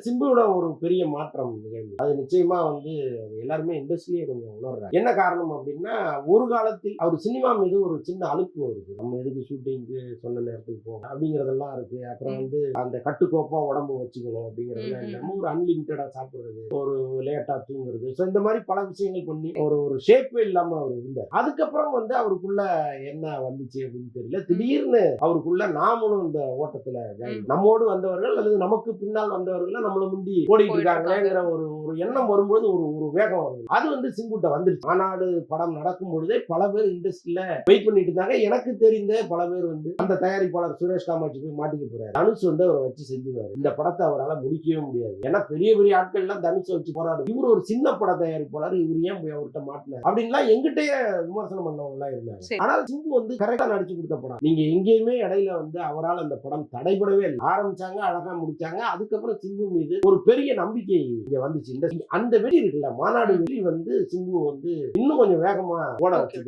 சிம்புவோட ஒரு பெரிய மாற்றம் நிகழ்ந்து. அது நிச்சயமா வந்து எல்லாருமே இண்டஸ்ட்ரியே கொஞ்சம் உணர்றாங்க. என்ன காரணம் அப்படின்னா ஒரு காலத்தில் அவர் சினிமா மீது ஒரு சின்ன அலுப்பு வருது. நம்ம எதுக்கு ஷூட்டிங்க்கு சொன்ன நேரத்துக்கு போகும் அப்படிங்கறதெல்லாம் இருக்கு. அப்புறம். வந்து அந்த கட்டுக்கோப்பா உடம்பு வச்சுக்கணும் அப்படிங்கறதெல்லாம் ம், ம், இல்லாம ஒரு அன்லிமிட்டடா சாப்பிடுறது ஒரு லேட்டா தூங்குறது. ஸோ இந்த மாதிரி பல விஷயங்கள் பண்ணி ஒரு ஒரு ஷேப்பே இல்லாம அவர் இருந்தார். அதுக்கப்புறம் வந்து அவருக்குள்ள என்ன வந்துச்சு அப்படின்னு தெரியல. திடீர்னு அவருக்குள்ள நாமளும் இந்த ஓட்டத்துல. நம்மோடு வந்தவர்கள் அல்லது நமக்கு பின்னால் வந்தவர்கள் நம்மள முந்தி ஓடிட்டு இருக்காங்களேங்கிற ஒரு ஒரு எண்ணம் வரும்போது ஒரு ஒரு வேகம் வருது. அது வந்து சிம்புட்ட வந்துருச்சு. மாநாடு படம் நடக்கும் பொழுதே பல பேர் இண்டஸ்ட்ரியில வெயிட் பண்ணிட்டு இருந்தாங்க. எனக்கு தெரிந்த பல பேர் வந்து அந்த தயாரிப்பாளர் சுரேஷ் காமாட்சி போய் மாட்டிக்க போறாரு. தனுஷ் வந்து அவரை வச்சு செஞ்சுவாரு இந்த படத்தை அவரால் முடிக்கவே முடியாது. ஏன்னா பெரிய பெரிய ஆட்கள் எல்லாம் தனுஷை வச்சு போராடும். இவர் ஒரு சின்ன பட தயாரிப்பாளர். இவர் ஏன் போய் அவர்கிட்ட மாட்டினார்? அப்படின்லாம் எங்கிட்டயே விமர்சனம் பண்ணவங்க எல்லாம் இருந்தாங்க. ஆனால் சிம்பு வந்து கரெக்டா நடிச்சு கொடுத்த படம். நீங்க எங்கேயுமே இடையில வந்து அவரால் அந்த படம் தடைபடவே இல்லை. ஆரம்பிச்சாங்க அழகா முடிச்சாங்க. அதுக்கப்புறம் சிம்பு மீது ஒரு பெரிய நம்பிக்கை இங்க வந்துச்சு. இந்த அந்த வெடி இருக்குல்ல மாநாடு வெடி வந்து சிம்பு வந்து இன்னும் கொஞ்சம் வேகமா ஓட. வச்சது